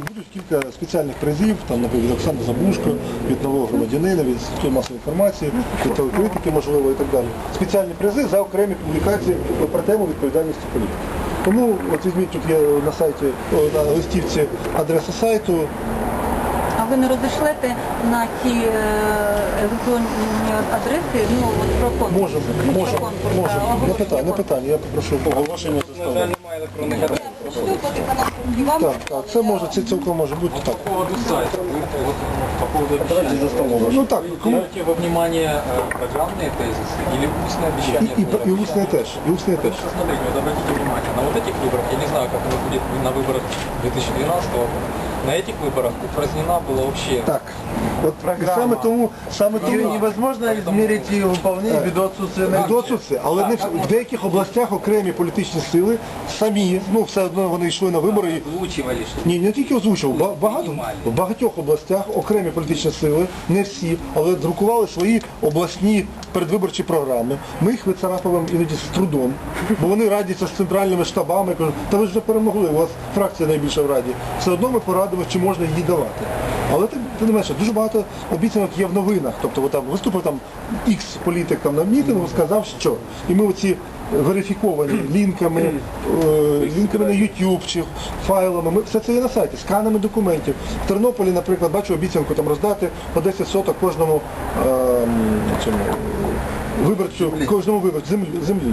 Будуть кілька спеціальних призів, там, наприклад, від Оксани Забушко, від нового громадянина, від Інституту масової інформації, від телекритики, можливо, і так далі. Спеціальні призи за окремі публікації про тему відповідальності політики. Тому от візьміть тут є на сайті, на листівці адреса сайту. А ви не розійшлете на ті е, електронні адреси, ну от про конкурс? Можемо, можемо, можемо. Не питання, не питання. Я попрошу оголошення На жаль, немає електронних адрес. Що буде канал? І вам Так, так, це може, це цілком може бути так. По поводу сайта, вы, вот, по поводу обещания. Ну так, Вы кому берете во внимание э, программные тезисы или устные і, обещания? і, которые і усне теж, і усне теж. Потому что, смотрите, вот обратите внимание, на вот этих выборах, я не знаю, как оно будет на выборах 2012 года, на этих выборах упразднена была вообще Так. От і саме тому, саме тому невозможно измерить ее выполнение ввиду отсутствия До отсутствия. Але не в в деяких областях окремі політичні сили самі, ну все одно вони йшли на вибори. і озвучивали, что Ні, не тільки озвучував, ба- багато в багатьох областях окремі політичні сили, не всі, але друкували свої обласні передвиборчі програми. Ми їх вицарапуємо іноді з трудом, бо вони радяться з центральними штабами, кажуть, та ви ж вже перемогли, у вас фракція найбільша в раді. Все одно ми порадимо, чи можна її давати. Але ти, не менше, дуже багато обіцянок є в новинах. Тобто там виступив там X політик там на мітингу, сказав, що. І ми оці верифіковані лінками, е, лінками на YouTube чи файлами. Ми, все це є на сайті, сканами документів. В Тернополі, наприклад, бачу обіцянку там роздати по 10 соток кожному ем, цьому, виборцю, кожному виборцю землі, землі.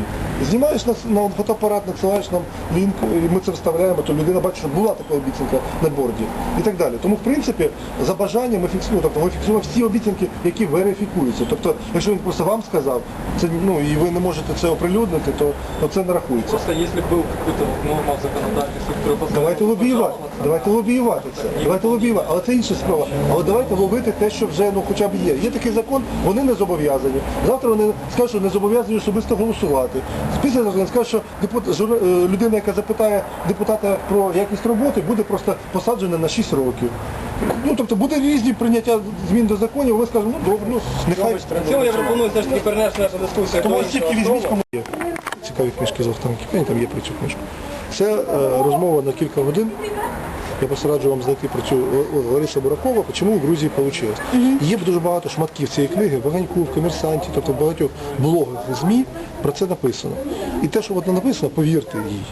Знімаєш на, на фотоапарат, надсилаєш нам лінк, і ми це вставляємо, то людина бачить, що була така обіцянка на борді і так далі. Тому, в принципі, за бажанням ми фіксуємо, тобто ми фіксуємо всі обіцянки, які верифікуються. Тобто, якщо він просто вам сказав, це, ну, і ви не можете це оприлюднити, то, то це не рахується. просто если был какой-то норма в законодательстве, Давайте лобіювати, давайте лобіювати це, давайте лобіювати, але це інша справа. Але давайте ловити те, що вже ну хоча б є. Є такий закон, вони не зобов'язані. Завтра вони скажуть, що не зобов'язані особисто голосувати. Після вони скажуть, що е, людина, яка запитає депутата про якість роботи, буде просто посаджена на 6 років. Ну тобто буде різні прийняття змін до законів, ви скажемо, ну добре, ну нехай. В цьому я пропоную все ж таки перенести нашу дискусію. Тому тільки візьміть кому є. Цікаві книжки з Кипені, там є про цю книжку. Це е, розмова на кілька годин. Я просто раджу вам знайти про цю Лариса Буракова, чому в Грузії вийшло. Є дуже багато шматків цієї книги, в Ваганьку, в комерсанті, тобто в багатьох блогах ЗМІ про це написано. І те, що вона написано, повірте їй.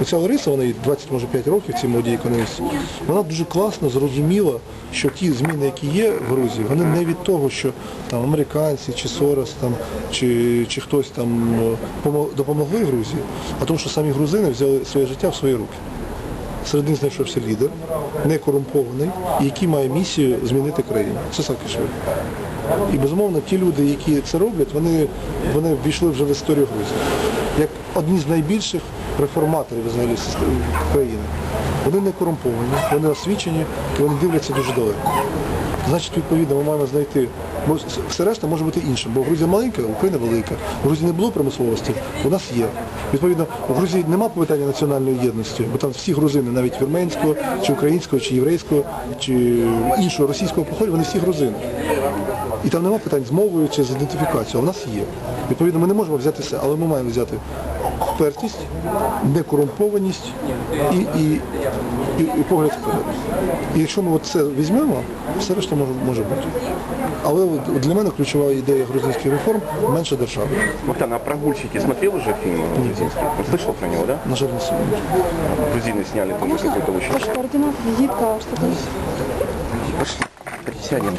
Оця Лариса, вона їй 20, може 5 років, цій молодій економісті, вона дуже класно зрозуміла, що ті зміни, які є в Грузії, вони не від того, що там американці чи Сорос там, чи, чи хтось там е, допомогли Грузії, а тому, що самі грузини взяли своє життя в свої руки. Серед них знайшовся лідер, не корумпований, який має місію змінити країну. Це Саакашвілі. І безумовно, ті люди, які це роблять, вони, вони ввійшли вже в історію Грузії. Як одні з найбільших реформаторів взагалі країни. Вони не корумповані, вони освічені і вони дивляться дуже далеко. Значить, відповідно, ми маємо знайти, бо все решта може бути іншим, бо Грузія маленька, Україна велика. В Грузії не було промисловості, у нас є. Відповідно, в Грузії нема питання національної єдності, бо там всі грузини, навіть вірменського, чи українського, чи єврейського, чи іншого російського походу, вони всі грузини. І там нема питань з мовою чи з ідентифікацією, а в нас є. Відповідно, ми не можемо взяти все, але ми маємо взяти впертість, некорумпованість і, і, і, і погляд вперед. І якщо ми це візьмемо, все решта може, може бути. Але от для мене ключова ідея грузинських реформ менше держави. Богдан, а «Прогульщики» смотрел уже фильм грузинский? Слышал про него, да? На жаль, не сьогодні. Грузины сняли тоже какой-то очень... Координаты, визитка, что-то. Присядем.